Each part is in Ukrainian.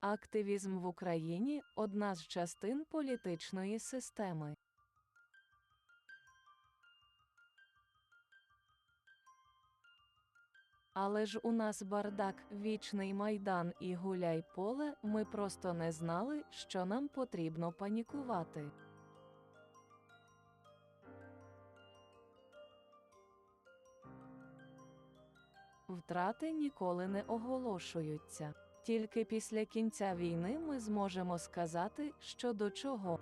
Активізм в Україні одна з частин політичної системи. Але ж у нас бардак, вічний майдан і гуляй поле, ми просто не знали, що нам потрібно панікувати. Втрати ніколи не оголошуються. Тільки після кінця війни ми зможемо сказати, що до чого.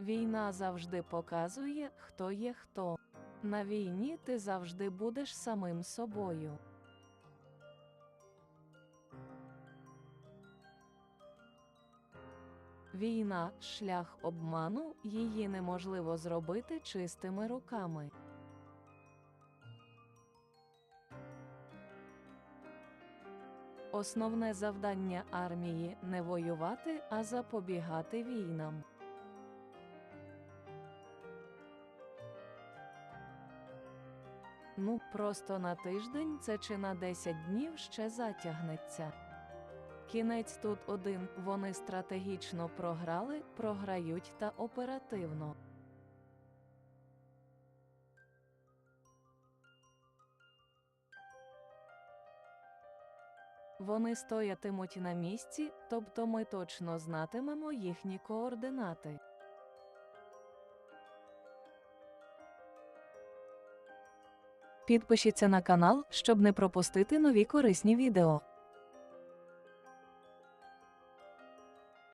Війна завжди показує, хто є хто. На війні ти завжди будеш самим собою. Війна шлях обману, її неможливо зробити чистими руками. Основне завдання армії не воювати, а запобігати війнам. Ну, просто на тиждень це чи на 10 днів ще затягнеться. Кінець тут один вони стратегічно програли, програють та оперативно. Вони стоятимуть на місці, тобто ми точно знатимемо їхні координати. Підпишіться на канал, щоб не пропустити нові корисні відео.